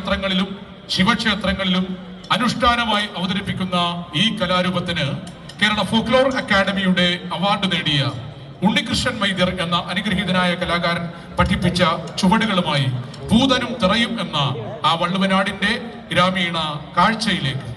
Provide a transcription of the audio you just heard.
ക്ഷേത്രങ്ങളിലും ശിവക്ഷേത്രങ്ങളിലും അനുഷ്ഠാനമായി അവതരിപ്പിക്കുന്ന ഈ കലാരൂപത്തിന് കേരള ഫോക്ലോർ അക്കാദമിയുടെ അവാർഡ് നേടിയ ഉണ്ണികൃഷ്ണൻ വൈദ്യർ എന്ന അനുഗ്രഹീതനായ കലാകാരൻ പഠിപ്പിച്ച ചുവടുകളുമായി ഭൂതനും തിറയും എന്ന ആ വള്ളുവനാടിന്റെ ഗ്രാമീണ കാഴ്ചയിലേക്ക്